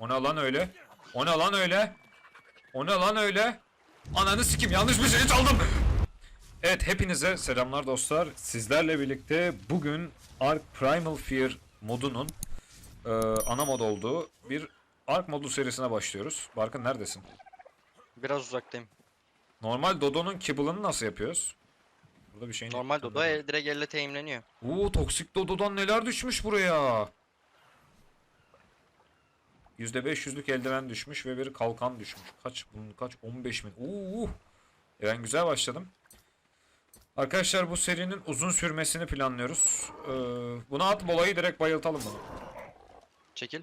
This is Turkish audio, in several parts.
O ne lan öyle? O ne lan öyle? O ne lan öyle? Ananı sikim yanlış bir şey çaldım. Evet hepinize selamlar dostlar. Sizlerle birlikte bugün Ark Primal Fear modunun e, ana mod olduğu bir Ark modu serisine başlıyoruz. Barkın neredesin? Biraz uzaktayım. Normal Dodo'nun kibble'ını nasıl yapıyoruz? Burada bir şey Normal Dodo el, direkt elle teyimleniyor. Oo toksik Dodo'dan neler düşmüş buraya. %500'lük eldiven düşmüş ve bir kalkan düşmüş. Kaç bunun kaç 15 bin. Oo. E ben güzel başladım. Arkadaşlar bu serinin uzun sürmesini planlıyoruz. Ee, buna at bolayı direkt bayıltalım bunu. Çekil.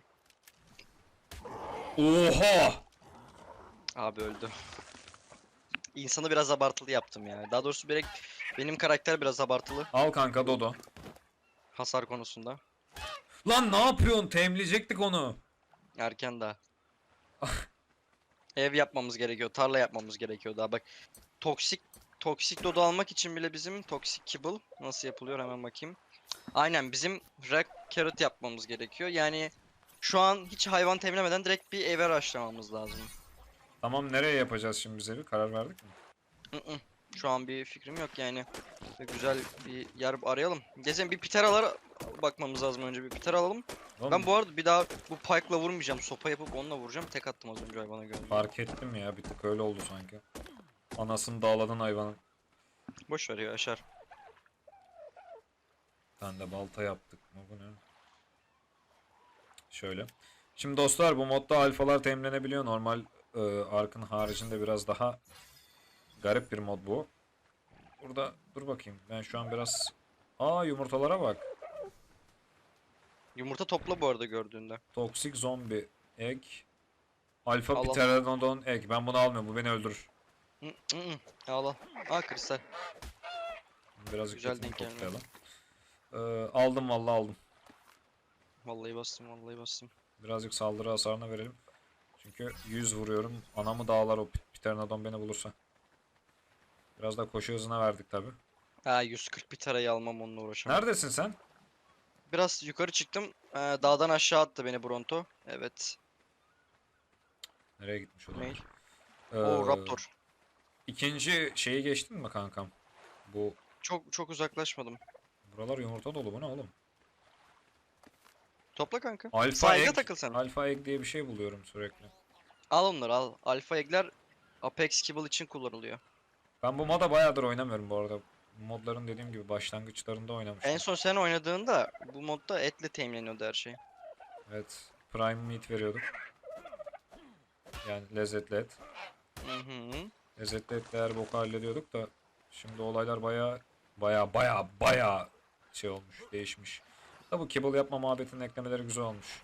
Oha! Abi öldü. İnsanı biraz abartılı yaptım yani. Daha doğrusu direkt benim karakter biraz abartılı Al kanka Dodo. hasar konusunda. Lan ne yapıyorsun? Temleyecektik onu. Erken daha. Ev yapmamız gerekiyor, tarla yapmamız gerekiyor daha bak. Toksik toksik dodo almak için bile bizim toksik kibble nasıl yapılıyor hemen bakayım. Aynen bizim rack carrot yapmamız gerekiyor. Yani şu an hiç hayvan temlemeden direkt bir eve başlamamız lazım. Tamam nereye yapacağız şimdi biz evi? Karar verdik mi? Şu an bir fikrim yok yani. Güzel bir yer arayalım. Gezelim bir piteralara bakmamız lazım önce bir pitera alalım. Oğlum, Ben bu arada bir daha bu pike'la vurmayacağım. Sopa yapıp onunla vuracağım. Tek attım az önce hayvana gördüm. Fark ettim ya bir tık öyle oldu sanki. Anasını dağladın hayvanın. Boş ver ya aşar. Ben de balta yaptık mı bu ne? Şöyle. Şimdi dostlar bu modda alfalar temlenebiliyor. Normal e, Ark'ın haricinde biraz daha garip bir mod bu. Burada dur bakayım. Ben şu an biraz... Aa yumurtalara bak. Yumurta topla bu arada gördüğünde. Toksik zombi egg. Alfa Allah. pteranodon egg. Ben bunu almıyorum. Bu beni öldürür. Hı, hı, hı. Al al. Aa kristal. Birazcık Güzel denk toplayalım. Ee, aldım vallahi aldım. Vallahi bastım vallahi bastım. Birazcık saldırı hasarına verelim. Çünkü 100 vuruyorum. Anamı dağlar o Pternodon beni bulursa. Biraz da koşu hızına verdik tabi. Ha 140 bir tarayı almam onunla uğraşamam. Neredesin sen? Biraz yukarı çıktım. Ee, dağdan aşağı attı beni Bronto. Evet. Nereye gitmiş o da? Ne? Ee, Oo Raptor. İkinci şeyi geçtin mi kankam? Bu Çok çok uzaklaşmadım. buralar yumurta dolu bu ne oğlum? Topla kanka. Alfa Sahilde egg, takıl sen. alfa egg diye bir şey buluyorum sürekli. Al onları al. Alpha egg'ler Apex Kibble için kullanılıyor. Ben bu moda bayağıdır oynamıyorum bu arada. Modların dediğim gibi başlangıçlarında oynamıştım. En son sen oynadığında bu modda etle teminleniyordu her şey. Evet. Prime meat veriyorduk. Yani lezzetli et. Hı hı. Lezzetli etle her boku hallediyorduk da şimdi olaylar baya baya baya baya şey olmuş, değişmiş. Da bu kibble yapma muhabbetinin eklemeleri güzel olmuş.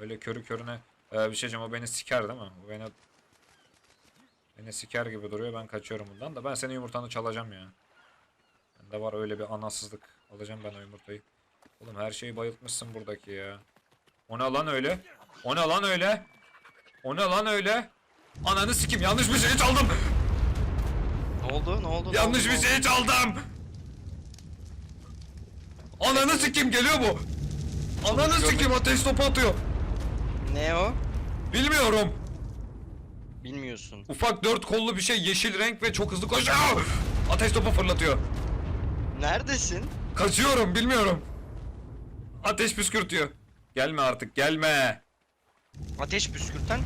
Öyle körü körüne Ee, bir şey diyeceğim o beni siker değil mi? O beni beni siker gibi duruyor ben kaçıyorum bundan da ben senin yumurtanı çalacağım ya. Bende var öyle bir anasızlık. Alacağım ben o yumurtayı. Oğlum her şeyi bayıltmışsın buradaki ya. O ne lan öyle? O ne lan öyle? O ne lan öyle? Ananı sikim yanlış bir şey çaldım. Ne oldu? Ne oldu? ne Yanlış oldu, bir ne şey çaldım. Ananı sikim geliyor bu. Ananı sikim ateş topu atıyor. Ne o? Bilmiyorum. Bilmiyorsun. Ufak dört kollu bir şey yeşil renk ve çok hızlı koşuyor. Ateş topu fırlatıyor. Neredesin? Kaçıyorum bilmiyorum. Ateş püskürtüyor. Gelme artık gelme. Ateş püskürten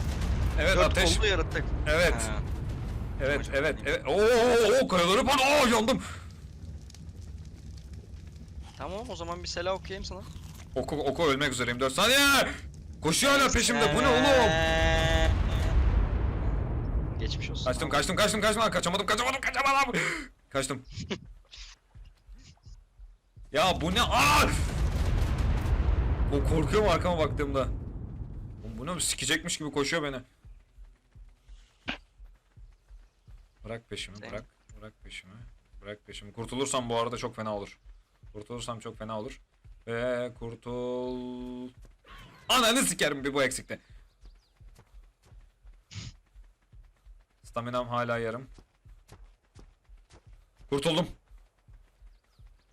Evet dört ateş. kollu yaratık. Evet. Ha. Evet Hocam, evet evet. Oo, oo, oo kayaları pan. Oo yandım. Tamam o zaman bir selam okuyayım sana. Oku oku ölmek üzereyim 4 saniye. Koşuyor hala peşimde. Bu ne oğlum? Geçmiş olsun. Kaçtım kaçtım kaçtım kaçtım Aa, kaçamadım kaçamadım kaçamadım. Kaçtım. ya bu ne? Aa! O korkuyorum arkama baktığımda. Oğlum Bu ne sikecekmiş gibi koşuyor beni. Bırak peşimi bırak. Bırak peşimi. Bırak peşimi. Kurtulursam bu arada çok fena olur. Kurtulursam çok fena olur. Ve kurtul... Ananı sikerim bir bu eksikti. Staminam hala yarım. Kurtuldum.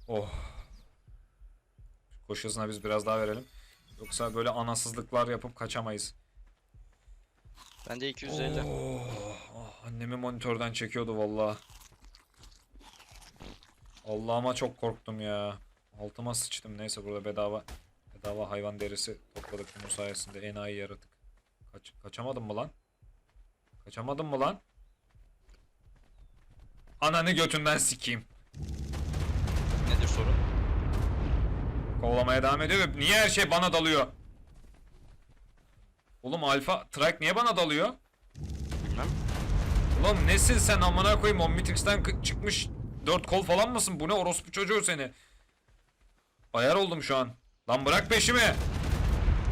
Oh. Koşu hızına biz biraz daha verelim. Yoksa böyle anasızlıklar yapıp kaçamayız. Bende 250. Oh, ah, annemi monitörden çekiyordu valla. Allah'ıma çok korktum ya. Altıma sıçtım. Neyse burada bedava bedava hayvan derisi topladık bunun sayesinde. Enayi yaratık. Kaç, kaçamadım mı lan? Kaçamadım mı lan? Ananı götünden sikeyim. Nedir sorun? Kovalamaya devam ediyor ve niye her şey bana dalıyor? Oğlum Alfa Trike niye bana dalıyor? Bilmem. Ulan nesin sen amına koyayım Omnitrix'ten çıkmış dört kol falan mısın? Bu ne orospu çocuğu seni? Ayar oldum şu an. Lan bırak peşimi.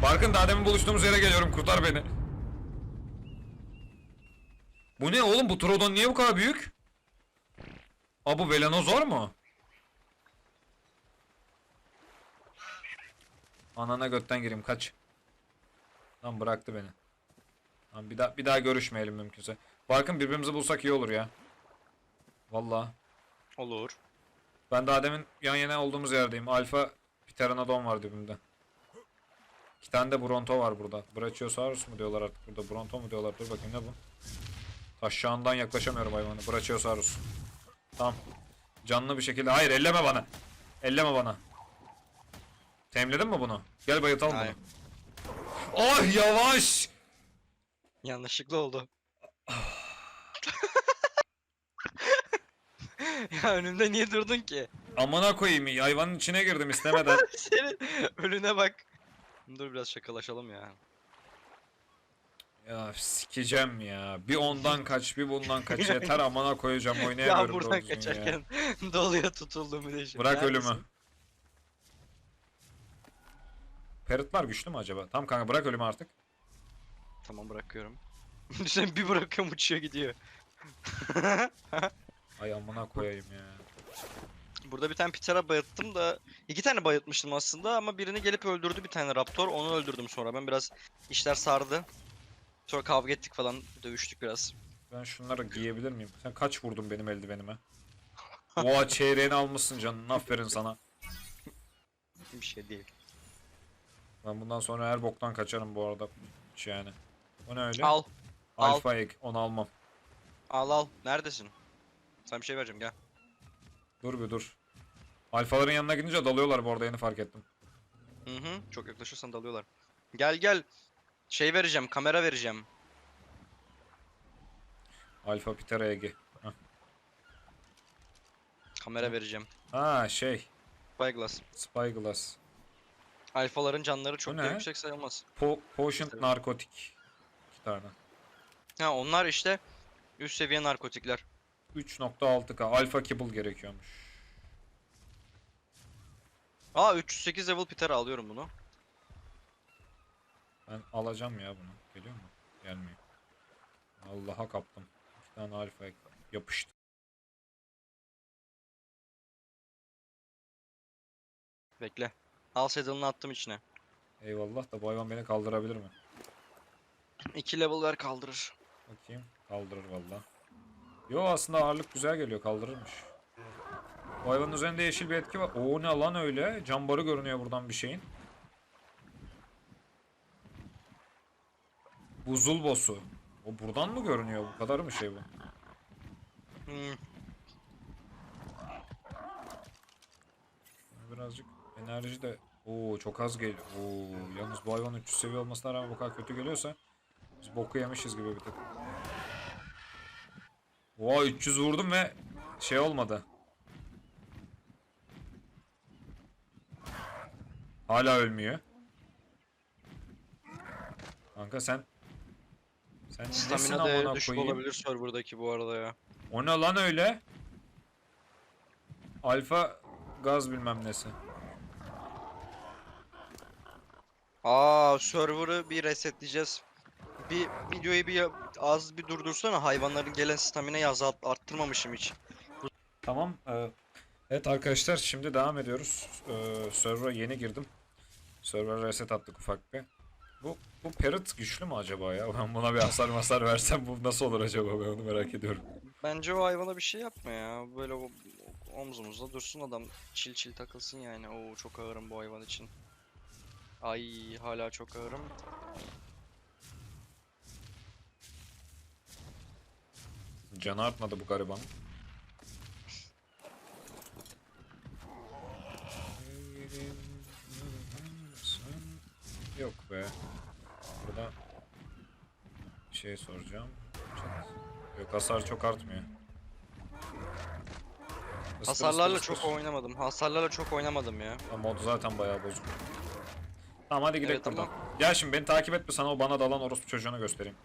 Barkın daha demin buluştuğumuz yere geliyorum kurtar beni. Bu ne oğlum bu Trodon niye bu kadar büyük? Aa bu Velanozor mu? Anana götten gireyim kaç. Lan bıraktı beni. Lan bir daha bir daha görüşmeyelim mümkünse. Barkın birbirimizi bulsak iyi olur ya. Vallahi. Olur. Ben daha demin yan yana olduğumuz yerdeyim. Alfa Pteranodon var dibimde. İki tane de Bronto var burada. Brachiosaurus mu diyorlar artık burada? Bronto mu diyorlar? Dur bakayım ne bu? Aşağından yaklaşamıyorum hayvanı. Brachiosaurus. Tamam. Canlı bir şekilde. Hayır elleme bana. Elleme bana. Temledin mi bunu? Gel bayıltalım Hayır. bunu. Oh yavaş. Yanlışlıkla oldu. ya önümde niye durdun ki? Amına koyayım hayvanın içine girdim istemeden. Senin önüne bak. Dur biraz şakalaşalım ya. Ya sikeceğim ya. Bir ondan kaç, bir bundan kaç. Yeter amına koyacağım oynayamıyorum ya doğru buradan düzgün ya. kaçarken doluya tutuldum bir de şimdi. Bırak Neredesin? ölümü. Parrotlar güçlü mü acaba? Tamam kanka bırak ölümü artık. Tamam bırakıyorum. Sen bir bırakıyorum uçuyor gidiyor. Ay amına koyayım ya. Burada bir tane Pitera bayılttım da iki tane bayıltmıştım aslında ama birini gelip öldürdü bir tane Raptor. Onu öldürdüm sonra. Ben biraz işler sardı. Sonra kavga ettik falan. Dövüştük biraz. Ben şunları giyebilir miyim? Sen kaç vurdun benim eldivenime? Oha çeyreğini almışsın canım. Aferin sana. Bir şey değil. Ben bundan sonra her boktan kaçarım bu arada. Hiç Yani. O ne öyle? Al. al. Alpha egg. Onu almam. Al al. Neredesin? Sana bir şey vereceğim gel. Dur bir dur. Alfaların yanına gidince dalıyorlar bu arada yeni fark ettim. Hı hı. Çok yaklaşırsan dalıyorlar. Gel gel. Şey vereceğim. Kamera vereceğim. Alfa Ptera eggi. Heh. Kamera vereceğim. Ha şey. Spyglass. Spyglass. Alfaların canları çok da ne? yüksek sayılmaz. Po potion Evet. narkotik. İki tane. Ha onlar işte üst seviye narkotikler. 3.6k. Alpha kibble gerekiyormuş. Aa 308 level Pitera alıyorum bunu. Ben alacağım ya bunu. Geliyor mu? Gelmiyor. Allah'a kaptım. İki tane alfa yapıştı. Bekle. Al saddle'ını attım içine. Eyvallah da bu hayvan beni kaldırabilir mi? 2 level ver kaldırır. Bakayım. Kaldırır valla. Yo aslında ağırlık güzel geliyor. Kaldırırmış. Bu hayvanın üzerinde yeşil bir etki var. Oo ne lan öyle? Cambarı görünüyor buradan bir şeyin. Buzul boss'u. O buradan mı görünüyor? Bu kadar mı şey bu? Hmm. Birazcık enerji de Oo çok az geliyor. Oo yalnız bu hayvan 300 seviye olmasına rağmen bu kadar kötü geliyorsa biz boku yemişiz gibi bir tık. Oha 300 vurdum ve şey olmadı. Hala ölmüyor. Kanka sen sen Stamina amına da düşük koyayım? olabilir serverdaki bu arada ya. O ne lan öyle? Alfa gaz bilmem nesi. Aa server'ı bir resetleyeceğiz. Bir videoyu bir ya- az bir durdursana hayvanların gelen stamina'yı azalt arttırmamışım hiç. Tamam. e, evet arkadaşlar şimdi devam ediyoruz. E, server'a yeni girdim. Server'a reset attık ufak bir. Bu, bu Parrot güçlü mü acaba ya? Ben buna bir hasar masar versem bu nasıl olur acaba? Ben onu merak ediyorum. Bence o hayvana bir şey yapma ya. Böyle o- omzumuzda dursun adam çil çil takılsın yani. Oo çok ağırım bu hayvan için. Ay hala çok ağırım. Canı artmadı bu garibanın. Yok be. Burada şey soracağım. Yok hasar çok artmıyor. Iskır, Hasarlarla ıskır, çok ıskır. oynamadım. Hasarlarla çok oynamadım ya. Ya Mod zaten bayağı bozuk. Tamam hadi gidelim Evet ama- buradan. Gel şimdi beni takip etme sana o bana dalan orospu çocuğunu göstereyim.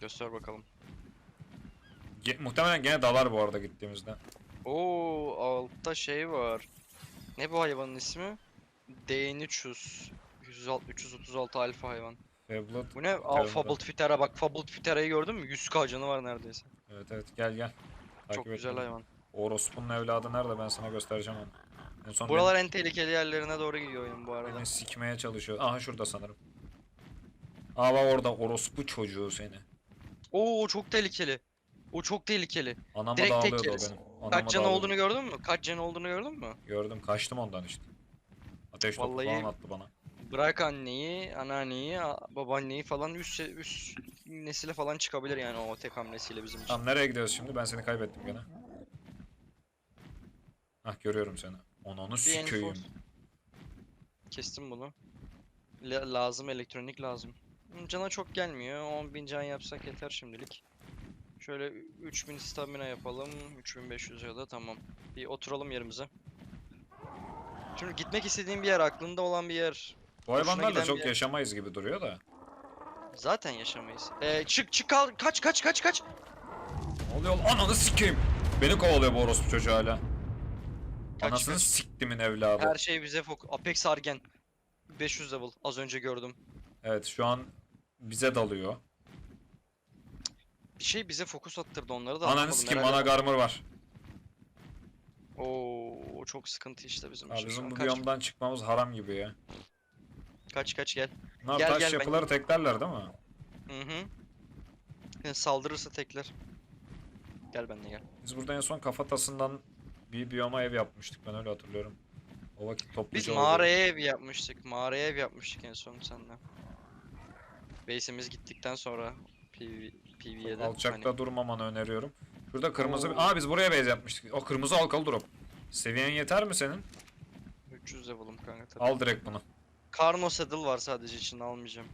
Göster bakalım. Ge- muhtemelen gene dalar bu arada gittiğimizde. Oo altta şey var. Ne bu hayvanın ismi? D300. 106 336 alfa hayvan. Fablet. Bu ne? Aa. Fabled Fitera bak Fabled Fitera'yı gördün mü? 100k canı var neredeyse. Evet evet gel gel. Takip Çok et güzel beni. hayvan. Orospu'nun evladı nerede ben sana göstereceğim onu. En son Buralar en tehlikeli yerlerine doğru gidiyor oyun bu arada. beni sikmeye çalışıyor. Aha şurada sanırım. Aa bak orada orospu çocuğu seni. Oo çok tehlikeli. O çok tehlikeli. Anama Direkt tek dağılıyordu o yeriz. benim. Anama Kaç canı olduğunu gördün mü? Kaç canı olduğunu gördün mü? Gördüm kaçtım ondan işte. Ateş topu Vallahi- falan attı bana. Bırak anneyi, anneanneyi, a- babaanneyi falan üst, se- üst nesile falan çıkabilir yani o tek hamlesiyle bizim için. Tamam nereye gidiyoruz şimdi? Ben seni kaybettim gene. Hah görüyorum seni. Bir sikeyim. enforce. Kestim bunu. La- lazım elektronik lazım. Cana çok gelmiyor. 10.000 can yapsak yeter şimdilik. Şöyle 3000 stamina yapalım. 3500 ya da tamam. Bir oturalım yerimize. Şimdi gitmek istediğim bir yer, aklında olan bir yer. Bu Hoşuna hayvanlarla giden çok bir yaşamayız gibi duruyor da. Zaten yaşamayız. Ee, çık çık kal kaç kaç kaç kaç. Ne oluyor? lan? Ananı sikeyim. Beni kovalıyor bu orospu çocuğu hala. Kaç, Anasını kaç. siktimin evladı. Her şey bize fok. Apex Argen. 500 level. Az önce gördüm. Evet şu an bize dalıyor. Bir şey bize fokus attırdı onları da Ananı anlamadım. sikeyim herhalde- bana garmur var. Oo çok sıkıntı işte bizim Abi için. şu bizim an. bu kaç, biyomdan çıkmamız haram gibi ya. Kaç kaç gel. Bunlar Gel, taş gel, ben- yapıları teklerler değil mi? Hı hı. Yani saldırırsa tekler. Gel benimle gel. Biz burada en son kafatasından bir biyoma ev yapmıştık ben öyle hatırlıyorum. O vakit Biz topluca oldu. mağaraya ev yapmıştık. Mağaraya ev yapmıştık en son seninle. Base'imiz gittikten sonra PV, PV'ye de. Alçakta hani- durmamanı öneriyorum. Şurada kırmızı. Oo. Aa biz buraya base yapmıştık. O kırmızı halkalı drop. Seviyen yeter mi senin? 300 level'ım kanka tabii. Al direkt bunu. Karno Saddle var sadece içinde almayacağım.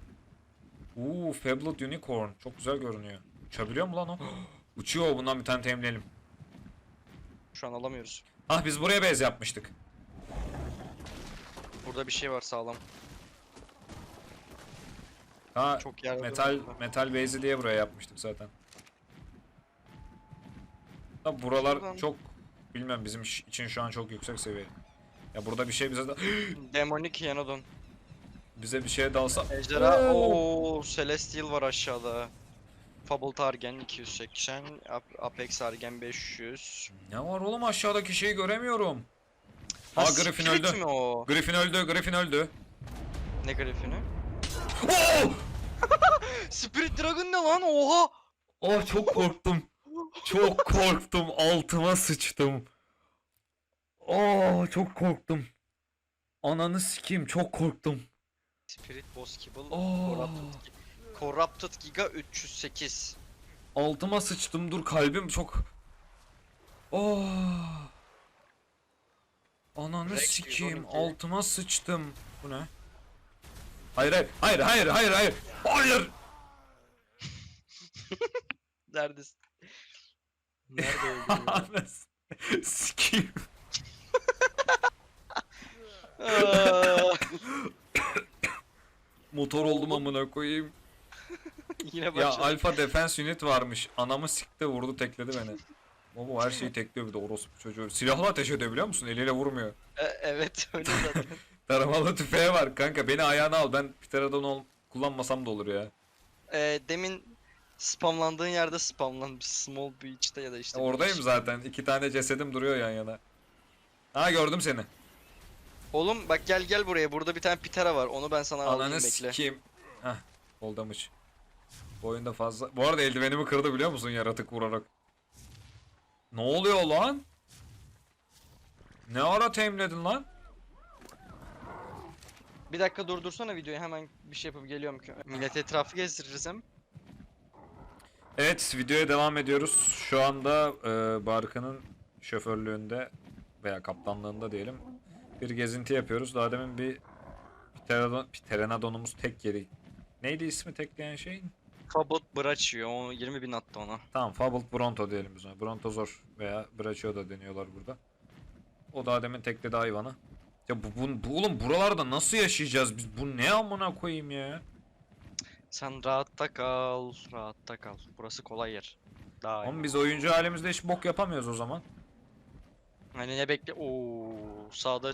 Uuu Fablet Unicorn. Çok güzel görünüyor. Uçabiliyor mu lan o? Uçuyor bundan bir tane temleyelim. Şu an alamıyoruz. Ah biz buraya base yapmıştık. Burada bir şey var sağlam. Ha Çok metal metal base'i diye buraya yapmıştık zaten. Da buralar Şuradan- çok bilmem bizim iş- için şu an çok yüksek seviye. Ya burada bir şey bize da Demonik Yanodon. Bize bir şey dalsa Ejderha. Oo! Celestial var aşağıda. Fable Targen 280, Ap- Apex Argen 500. Ne var oğlum aşağıdaki şeyi göremiyorum. Ha, Aa Griffin öldü. mi o? Griffin öldü, Griffin öldü. Ne Griffin'i? Oo! Spirit Dragon ne lan? Oha! Oh çok korktum. Çok korktum. Altıma sıçtım. Oh çok korktum. Ananı sikeyim çok korktum. Spirit Boss Kibble Oh. Corrupted, Corrupted Giga 308. Altıma sıçtım. Dur kalbim çok. Oh. Ananı Rex sikeyim. 112. Altıma sıçtım. Bu ne? Hayır hayır hayır hayır hayır hayır. Hayır. Neredesin? Nerede öldü? Anasını sikeyim. Aa, Motor oldum amına koyayım. Yine Ya başladı. Alfa Defense Unit varmış. Anamı sikti vurdu tekledi beni. Baba her şeyi tekliyor bir de orospu çocuğu. Silahla ateş ediyor biliyor musun? Eliyle vurmuyor. E, evet öyle zaten. Taramalı tüfeği var kanka beni ayağına al. Ben Pterodon ol kullanmasam da olur ya. E, demin spamlandığın yerde spamlan. Bir Small Beach'te ya da işte. Oradayım beach. zaten. İki tane cesedim duruyor yan yana. Ha gördüm seni. Oğlum bak gel gel buraya. Burada bir tane Pitera var. Onu ben sana alayım Ananı bekle. sikeyim. Hah. Oldamış. Bu oyunda fazla. Bu arada eldivenimi kırdı biliyor musun yaratık vurarak. Ne oluyor lan? Ne ara temledin lan? Bir dakika durdursana videoyu hemen bir şey yapıp geliyorum ki. Millet etrafı gezdiririz hem. Evet videoya devam ediyoruz. Şu anda e, Barkın'ın şoförlüğünde veya kaptanlığında diyelim bir gezinti yapıyoruz. Daha demin bir Pteranodon, Pteranodon'umuz tek yeri. Neydi ismi tekleyen şeyin? Fabot Braccio. O 20 bin attı ona. Tamam Fabled Bronto diyelim biz ona. Brontozor veya Brachio da deniyorlar burada. O daha demin tekledi hayvanı. Ya bu, bu, bu oğlum buralarda nasıl yaşayacağız biz? Bu ne amına koyayım ya? Sen rahatta kal. Rahatta kal. Burası kolay yer. Daha iyi. Ama biz oyuncu halimizde hiç bok yapamıyoruz o zaman. Hani ne bekle? Oo, sağda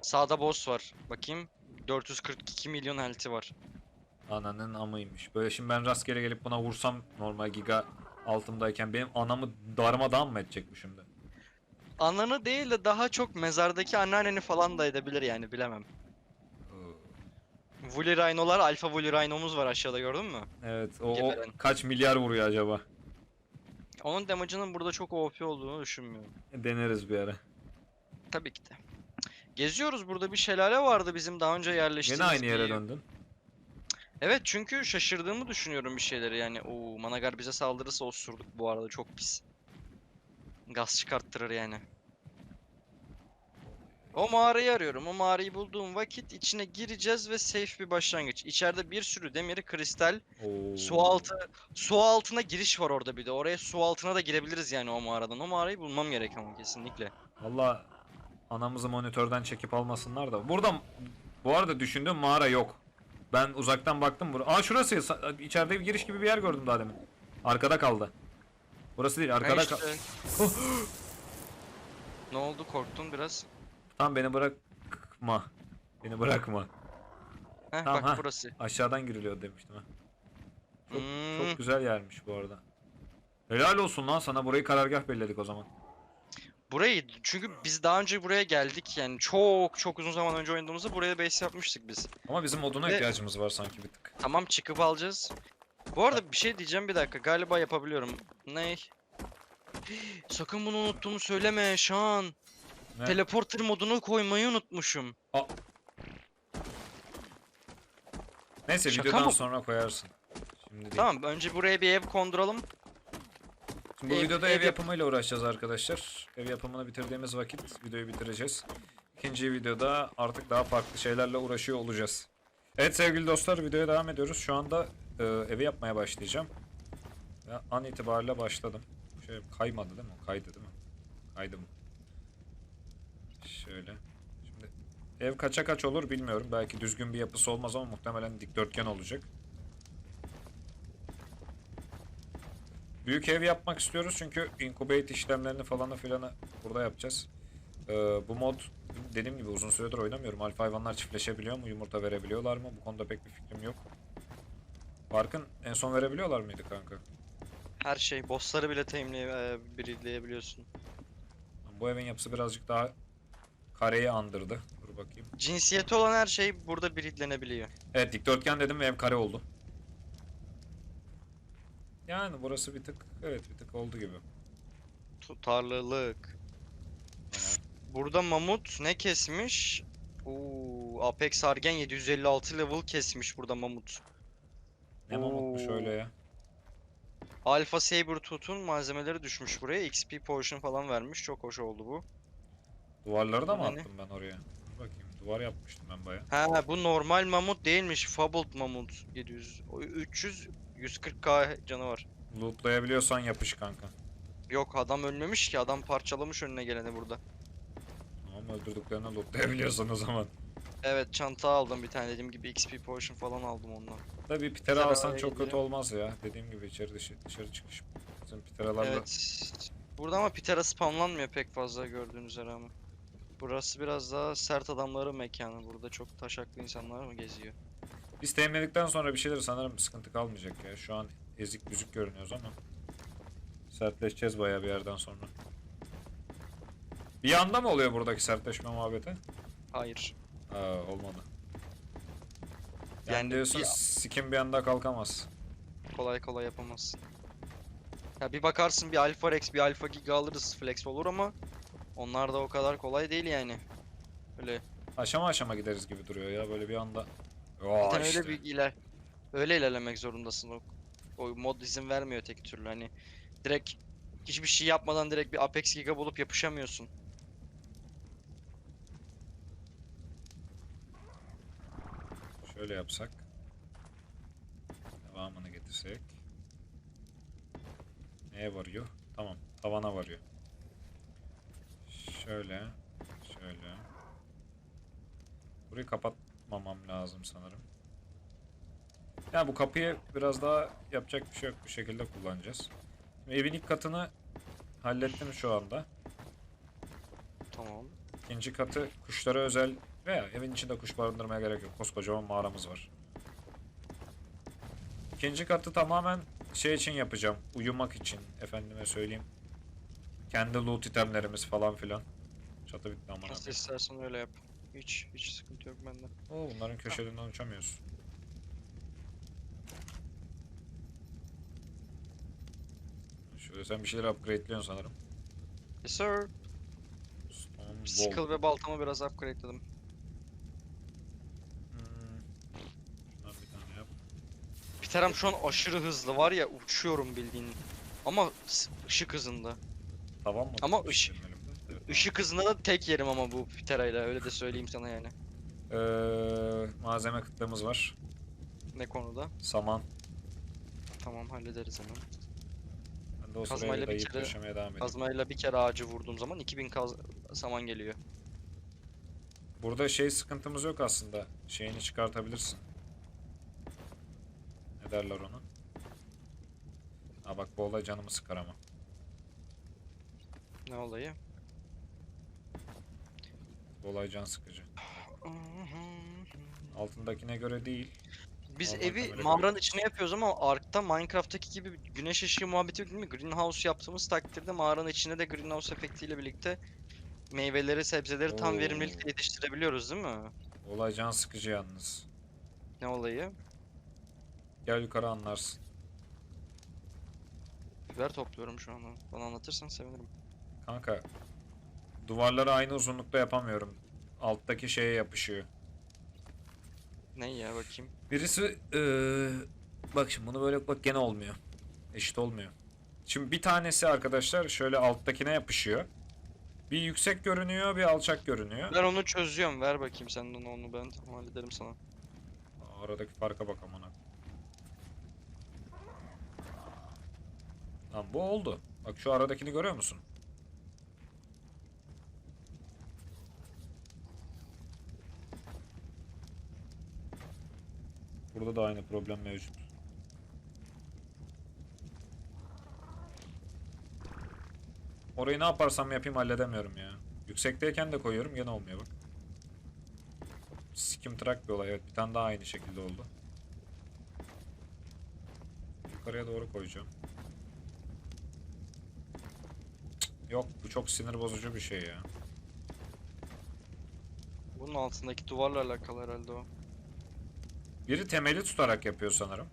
sağda boss var. Bakayım. 442 milyon health'i var. Ananın amıymış. Böyle şimdi ben rastgele gelip buna vursam normal giga altımdayken benim anamı darmadağın mı edecek bu şimdi? Ananı değil de daha çok mezardaki anneanneni falan da edebilir yani bilemem. Alpha Woolly Rhino'muz var aşağıda gördün mü? Evet o, o Geberen. kaç milyar vuruyor acaba? Onun damage'ının burada çok OP olduğunu düşünmüyorum. Deneriz bir ara. Tabii ki de. Geziyoruz burada bir şelale vardı bizim daha önce yerleştiğimiz Yine aynı yere bir- döndün. Evet çünkü şaşırdığımı düşünüyorum bir şeyleri yani. Oo Managar bize saldırırsa osurduk bu arada çok pis. Gaz çıkarttırır yani. O mağarayı arıyorum. O mağarayı bulduğum vakit içine gireceğiz ve safe bir başlangıç. İçeride bir sürü demiri, kristal, Oo. su altı, su altına giriş var orada bir de. Oraya su altına da girebiliriz yani o mağaradan. O mağarayı bulmam gerek ama kesinlikle. Valla anamızı monitörden çekip almasınlar da. Burada bu arada düşündüğüm mağara yok. Ben uzaktan baktım. Bur Aa şurası. İçeride bir giriş gibi bir yer gördüm daha demin. Arkada kaldı. Burası değil arkada işte. kaldı. ne oldu korktun biraz? Tamam beni bırakma. Beni bırakma. Heh Tamam, bak ha. burası. Aşağıdan giriliyor demiştim ha. Çok, Hmm. çok güzel yermiş bu arada. Helal olsun lan sana burayı karargah belirledik o zaman. Burayı çünkü biz daha önce buraya geldik yani çok çok uzun zaman önce oynadığımızda buraya base yapmıştık biz. Ama bizim oduna Ve- ihtiyacımız var sanki bir tık. Tamam çıkıp alacağız. Bu arada bir şey diyeceğim bir dakika galiba yapabiliyorum. Ne? Sakın bunu unuttuğumu söyleme Şan. Ne? Teleporter modunu koymayı unutmuşum. Neyse Şaka videodan mı sonra koyarsın. Şimdi değil. Tamam önce buraya bir ev konduralım. Şimdi bu Ev- videoda ev ev yap- yapımıyla uğraşacağız arkadaşlar. Ev yapımını bitirdiğimiz vakit videoyu bitireceğiz. İkinci videoda artık daha farklı şeylerle uğraşıyor olacağız. Evet sevgili dostlar videoya devam ediyoruz. Şu anda e, evi yapmaya başlayacağım. Ya, an itibariyle başladım. Şöyle kaymadı değil mi? Kaydı değil mi? Kaydı mı? Şöyle. Şimdi ev kaça kaç olur bilmiyorum. Belki düzgün bir yapısı olmaz ama muhtemelen dikdörtgen olacak. Büyük ev yapmak istiyoruz çünkü incubate işlemlerini falanı filanı burada yapacağız. Ee, bu mod dediğim gibi uzun süredir oynamıyorum. Alfa hayvanlar çiftleşebiliyor mu? Yumurta verebiliyorlar mı? Bu konuda pek bir fikrim yok. Farkın en son verebiliyorlar mıydı kanka? Her şey bossları bile teamleye, birleyebiliyorsun. Bu evin yapısı birazcık daha kareyi andırdı. Dur bakayım. Cinsiyeti olan her şey burada breedlenebiliyor. Evet dikdörtgen dedim ve ev kare oldu. Yani burası bir tık evet bir tık oldu gibi. Tutarlılık. Burada mamut ne kesmiş? Oo, Apex Argen 756 level kesmiş burada mamut. Ne mamutmuş öyle ya. Alpha Sabertooth'un malzemeleri düşmüş buraya. XP potion falan vermiş. Çok hoş oldu bu. Duvarları da mı Yani. attım ben oraya? Dur bakayım duvar yapmıştım ben baya. Ha bu normal mamut değilmiş. Fabled mamut. 700 o 300 140k canı var. Lootlayabiliyorsan yapış kanka. Yok adam ölmemiş ki. Adam parçalamış önüne geleni burada. Tamam öldürdüklerini lootlayabiliyorsan o zaman. Evet çanta aldım bir tane dediğim gibi XP potion falan aldım ondan. Tabii pitera alsan çok kötü olmaz ya. Dediğim gibi içeri dışı, dışarı çıkış. Bizim piteralarla Evet. Burada ama Pitera spamlanmıyor pek fazla gördüğünüz üzere ama. Burası biraz daha sert adamların mekanı. Burada çok taşaklı insanlar mı geziyor? Biz temizledikten sonra bir şeyler sanırım sıkıntı kalmayacak ya. Şu an ezik büzük görünüyoruz ama. Sertleşeceğiz bayağı bir yerden sonra. Bir anda mı oluyor buradaki sertleşme muhabbeti? Hayır. Aa, olmadı. Yani, Yani diyorsun bir- sikim bir anda kalkamaz. Kolay kolay yapamazsın. Ya bir bakarsın bir Alpha Rex, bir Alpha Giga alırız flex olur ama onlar da o kadar kolay değil yani. Öyle Aşama aşama gideriz gibi duruyor ya böyle bir anda. tane işte. öyle bir iler öyle ilerlemek zorundasın o. O mod izin vermiyor tek türlü hani. Direkt hiçbir şey yapmadan direkt bir Apex Giga bulup yapışamıyorsun. Şöyle yapsak. Devamını getirsek. Neye varıyor? Tamam. Tavana varıyor. Şöyle. Şöyle. Burayı kapatmamam lazım sanırım. Ya bu kapıyı biraz daha yapacak bir şey yok. Bu şekilde kullanacağız. Şimdi evin ilk katını hallettim şu anda. Tamam. İkinci katı kuşlara özel veya evin içinde kuş barındırmaya gerek yok. Koskocaman mağaramız var. İkinci katı tamamen şey için yapacağım. Uyumak için efendime söyleyeyim. Kendi loot itemlerimiz falan filan. Çatı bitti aman Nasıl abi. istersen öyle yap. Hiç hiç sıkıntı yok bende. Oo, bunların köşelerinden uçamıyoruz. Şöyle sen bir şeyler upgrade'liyorsun sanırım. Yes sir. Stone. Sickle ve baltamı biraz upgrade'ledim. Hmm. Şundan bir tane yap. Piteram şu an aşırı hızlı var ya uçuyorum bildiğin. Ama s- ışık hızında. Tavan mı? Ama ışık- benim elimde? Evet, tamam. Işık hızında da tek yerim ama bu Pitera'yla öyle de söyleyeyim sana yani. Ee, malzeme kıtlığımız var. Ne konuda? Saman. Tamam hallederiz hemen. Ben de o Kazmayla bir kere- devam edeyim. Kazmayla bir kere ağacı vurduğum zaman 2000 kaz saman geliyor. Burada şey sıkıntımız yok aslında. Şeyini çıkartabilirsin. Ne derler ona? Ha bak bu olay canımı sıkar ama. Ne olayı? Olay can sıkıcı. Altındakine göre değil. Biz Normal evi kamera mağaranın içine yapıyoruz ama Ark'ta Minecraft'taki gibi güneş ışığı muhabbeti yok değil mi? Greenhouse yaptığımız takdirde mağaranın içinde de greenhouse efektiyle birlikte meyveleri, sebzeleri tam Oo. verimlilikle yetiştirebiliyoruz değil mi? Olay can sıkıcı yalnız. Ne olayı? Gel yukarı anlarsın. Biber topluyorum şu anda. Bana anlatırsan sevinirim. Kanka. Duvarları aynı uzunlukta yapamıyorum. Alttaki şeye yapışıyor. Ne ya bakayım. Birisi eee, bak şimdi bunu böyle bak gene olmuyor. Eşit olmuyor. Şimdi bir tanesi arkadaşlar şöyle alttakine yapışıyor. Bir yüksek görünüyor, bir alçak görünüyor. Ben onu çözüyorum. Ver bakayım sen de onu ben tamam hallederim sana. Aradaki farka bak amına. Tamam bu oldu. Bak şu aradakini görüyor musun? Burada da aynı problem mevcut. Orayı ne yaparsam yapayım halledemiyorum ya. Yüksekteyken de koyuyorum gene olmuyor bak. Sikim track bir olay evet bir tane daha aynı şekilde oldu. Yukarıya doğru koyacağım. Yok bu çok sinir bozucu bir şey ya. Bunun altındaki duvarla alakalı herhalde o. Biri temeli tutarak yapıyor sanırım.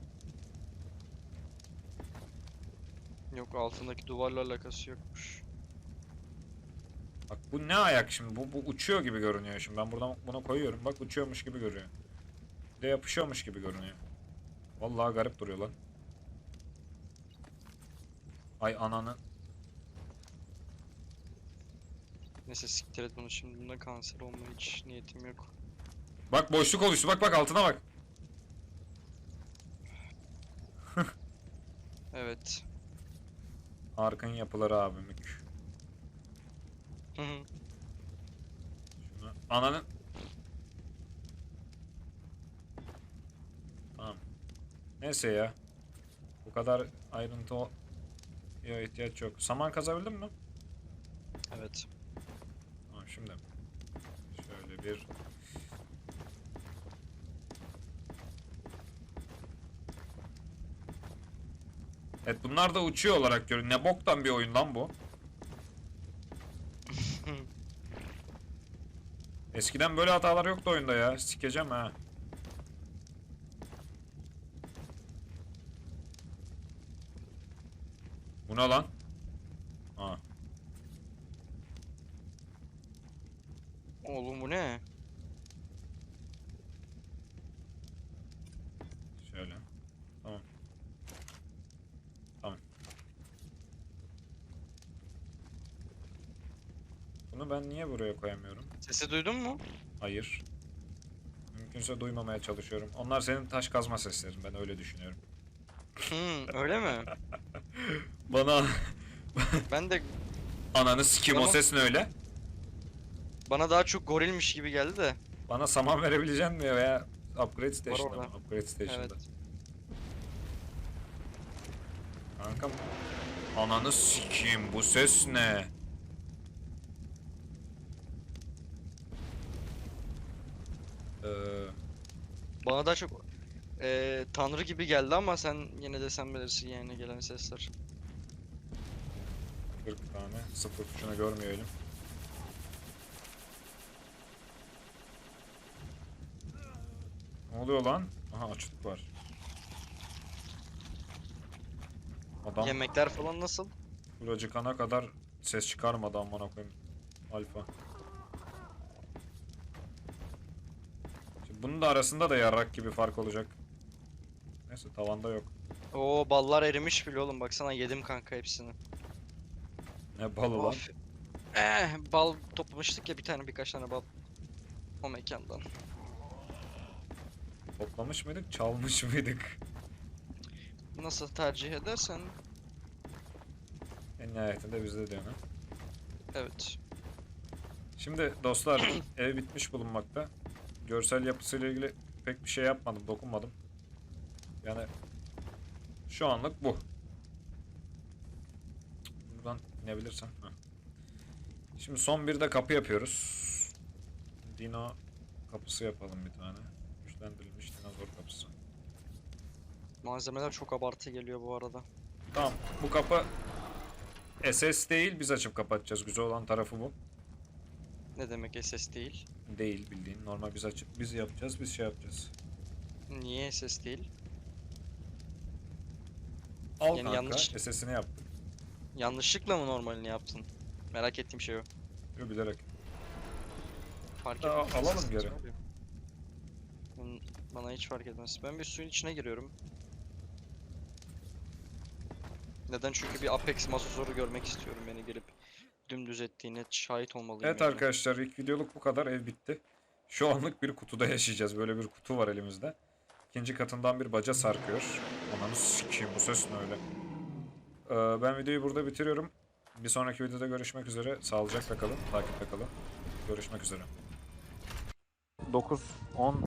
Yok altındaki duvarla alakası yokmuş. Bak bu ne ayak şimdi? Bu, bu uçuyor gibi görünüyor şimdi. Ben buradan bunu koyuyorum. Bak uçuyormuş gibi görünüyor. Bir de yapışıyormuş gibi görünüyor. Vallahi garip duruyor lan. Ay ananı. Neyse siktir et bunu şimdi bunda kanser olma hiç niyetim yok. Bak boşluk oluştu. Bak bak altına bak. Evet. Arkın yapıları abi mük. Hı hı. Şunu ananın. Tamam. Neyse ya. Bu kadar ayrıntı o- ya ihtiyaç yok. Saman kazabildin mi? evet. Tamam şimdi. Şöyle bir Evet bunlar da uçuyor olarak görünüyor. Ne boktan bir oyun lan bu. Eskiden böyle hatalar yoktu oyunda ya. Sikeceğim ha. Bu ne lan? Ha. Oğlum bu ne? Şöyle. Tamam. Şunu ben niye buraya koyamıyorum? Sesi duydun mu? Hayır. Mümkünse duymamaya çalışıyorum. Onlar senin taş kazma seslerin. Ben öyle düşünüyorum. Hmm, öyle mi? Bana Ben de ananı sikim o Tamam. ses ne öyle? bana daha çok gorilmiş gibi geldi de. Bana saman verebilecek mi veya upgrade station'da orada. mı? Upgrade station'da. Evet. Kankam. Ananı sikeyim bu ses ne? Ee, Bana daha çok eee, tanrı gibi geldi ama sen yine de sen bilirsin yani gelen sesler. 40 tane. Sıfır tuşunu görmüyor elim. Ne oluyor lan? Aha açlık var. Adam Yemekler falan nasıl? full acıkana kadar ses çıkarmadı amına koyayım. Alfa. Bunun da arasında da yarrak gibi fark olacak. Neyse tavanda yok. Oo ballar erimiş bile oğlum baksana yedim kanka hepsini. Ne balı lan? Of. Eh, bal toplamıştık ya bir tane birkaç tane bal. O mekandan. Toplamış mıydık, çalmış mıydık? Nasıl tercih edersen En nihayetinde bizde diyor ha. evet. Şimdi dostlar ev bitmiş bulunmakta. Görsel yapısıyla ilgili pek bir şey yapmadım, dokunmadım. Yani şu anlık bu. Buradan inebilirsen. Heh. Şimdi son bir de kapı yapıyoruz. Dino kapısı yapalım bir tane. Güçlendirilmiş dinozor kapısı. Malzemeler çok abartı geliyor bu arada. Tamam bu kapı SS değil biz açıp kapatacağız. Güzel olan tarafı bu. Ne demek SS değil? Değil bildiğin. Normal biz açıp biz yapacağız biz şey yapacağız. Niye SS değil? Al Yani kanka yanlış- SS'ini yaptık. Yanlışlıkla mı normalini yaptın? Merak ettiğim şey o. Yo, bilerek. Fark Aa, etmez. alalım geri. yok. Bana hiç fark etmez. Ben bir suyun içine giriyorum. Neden? Çünkü bir Apex Masozoru görmek istiyorum beni gelip dümdüz ettiğine şahit olmalıyım. Evet yani. arkadaşlar ilk videoluk bu kadar ev bitti. Şu anlık bir kutuda yaşayacağız. Böyle bir kutu var elimizde. İkinci katından bir baca sarkıyor. Ananı sikeyim bu ses ne öyle. Ee, ben videoyu burada bitiriyorum. Bir sonraki videoda görüşmek üzere. Sağlıcakla kalın, takipte kalın. Görüşmek üzere. 9, 10,